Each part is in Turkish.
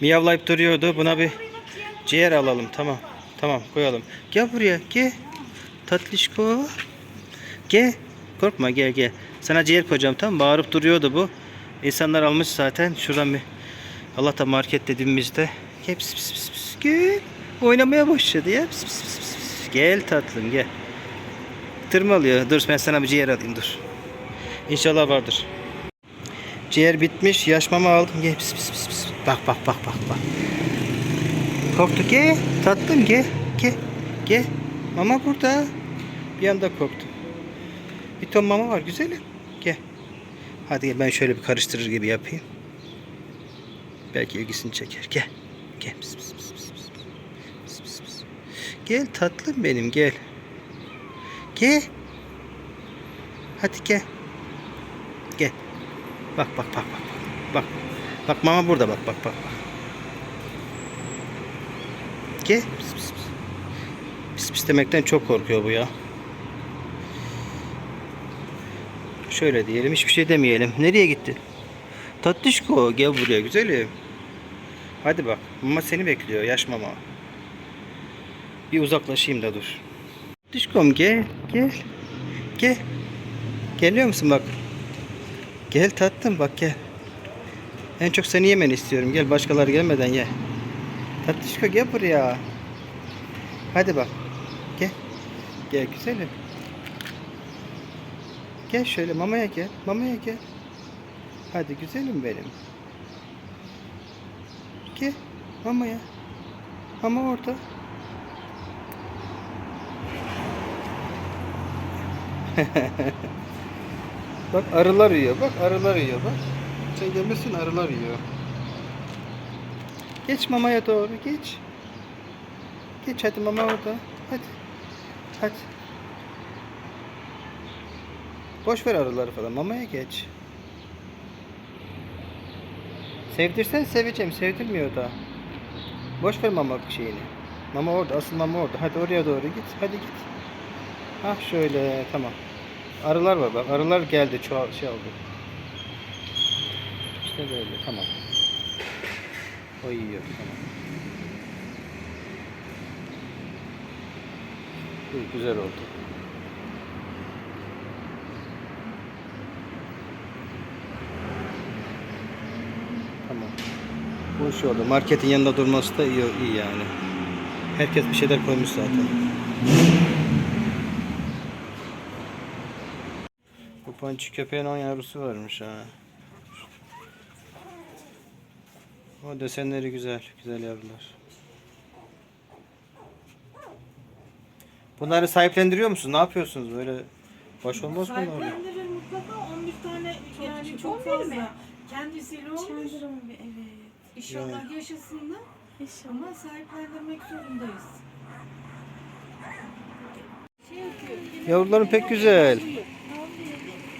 Miyavlayıp duruyordu. Buna bir ciğer alalım. Tamam. Tamam koyalım. Gel buraya. Gel. Tatlışko. Gel. Korkma gel gel. Sana ciğer koyacağım tamam Bağırıp duruyordu bu. İnsanlar almış zaten. Şuradan bir Allah'ta market dediğimizde. Gel pis pis pis pis. Gel. Oynamaya başladı ya. Pis pis pis pis. Gel tatlım gel. Tırmalıyor. Dur ben sana bir ciğer alayım dur. İnşallah vardır. Ciğer bitmiş. Yaş mama aldım. Gel pis pis pis. Bak bak bak bak bak. Korktu gel. Tatlım gel. Gel. Gel. Mama burada. Bir anda korktu. Bir ton mama var güzelim. Gel. Hadi gel ben şöyle bir karıştırır gibi yapayım. Belki ilgisini çeker. Gel. Gel. Pis, pis, pis, pis. Pis, pis, pis. Gel tatlım benim gel. Gel. Hadi gel. Gel. Bak bak bak bak. Bak. Bak mama burada bak bak bak. Gel. Pis, pis, pis. Pis pis demekten çok korkuyor bu ya. Şöyle diyelim hiçbir şey demeyelim. Nereye gitti? Tatlışko gel buraya güzelim. Hadi bak mama seni bekliyor yaş mama. Bir uzaklaşayım da dur. Tatlışkom gel gel. Gel. Geliyor musun bak. Gel tatlım bak gel. En çok seni yemeni istiyorum. Gel başkaları gelmeden ye. Tatlışko gel buraya. Hadi bak. Gel. Gel güzelim. Gel şöyle mamaya gel. Mamaya gel. Hadi güzelim benim. Gel mamaya. Mama orada. bak arılar yiyor. Bak arılar yiyor. Bak. Sen gelmesin arılar yiyor. Geç mamaya doğru geç. Geç hadi mama orada. Hadi. Hadi. Boş ver arıları falan. Mamaya geç. Sevdirsen seveceğim. Sevdirmiyor da. Boş ver mama şeyini. Mama orada. Asıl mama orada. Hadi oraya doğru git. Hadi git. Ah şöyle. Tamam. Arılar var bak. Arılar geldi. Çoğal şey oldu. İşte böyle. Tamam. O yiyor. Tamam. Bu güzel oldu. Tamam. Bu şu oldu. Marketin yanında durması da iyi, iyi yani. Herkes bir şeyler koymuş zaten. Bu pançı köpeğin 10 yavrusu varmış ha. O desenleri güzel. Güzel yavrular. Bunları sahiplendiriyor musun? Ne yapıyorsunuz böyle? Baş olmaz mı böyle? Sahiplendirir mutlaka 11 tane yani çok, fazla. Kendisiyle olmuş. Evet. İnşallah yaşasınlar İnşallah. ama sahiplendirmek zorundayız. Şey. Yavruların pek güzel.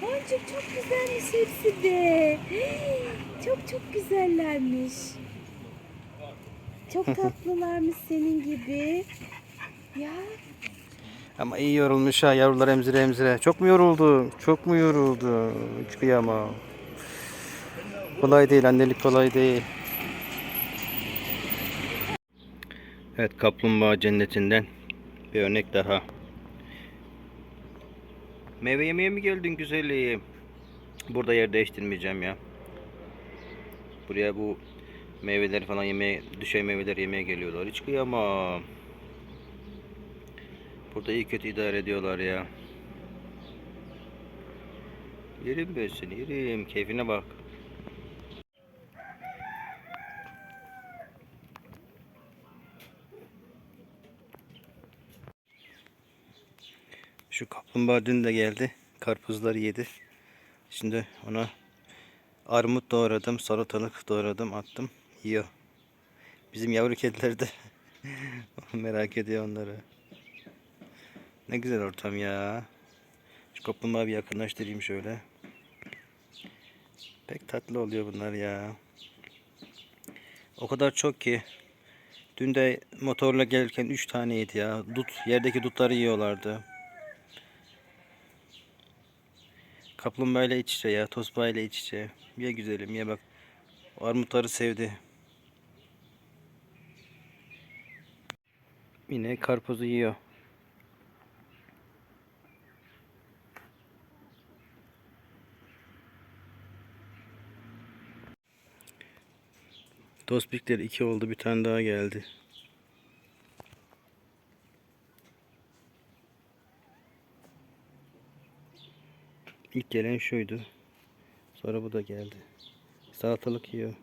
Boncuk çok güzelmiş hepsi de. Çok çok güzellermiş. Çok tatlılarmış senin gibi. Ya Ama iyi yorulmuş ha yavrular emzire emzire. Çok mu yoruldu? Çok mu yoruldu? Hiç kıyamam. Kolay değil annelik kolay değil. Evet kaplumbağa cennetinden bir örnek daha. Meyve yemeye mi geldin güzelim? Burada yer değiştirmeyeceğim ya. Buraya bu meyveleri falan yemeye, düşey meyveler yemeye geliyorlar. Hiç kıyamam. Burada iyi kötü idare ediyorlar ya. Yerim ben seni yerim. Keyfine bak. Şu kaplumbağa dün de geldi. Karpuzları yedi. Şimdi ona armut doğradım, salatalık doğradım, attım. Yiyor. Bizim yavru kediler de merak ediyor onları. Ne güzel ortam ya. Şu kaplumbağa bir yakınlaştırayım şöyle. Pek tatlı oluyor bunlar ya. O kadar çok ki. Dün de motorla gelirken 3 taneydi ya. Dut, yerdeki dutları yiyorlardı. Kaplumbağa ile iç içe ya. Tosbağa ile iç içe. Ye güzelim ye bak. Armutları sevdi. Yine karpuzu yiyor. Dospikler iki oldu. Bir tane daha geldi. İlk gelen şuydu. Sonra bu da geldi. Salatalık yiyor.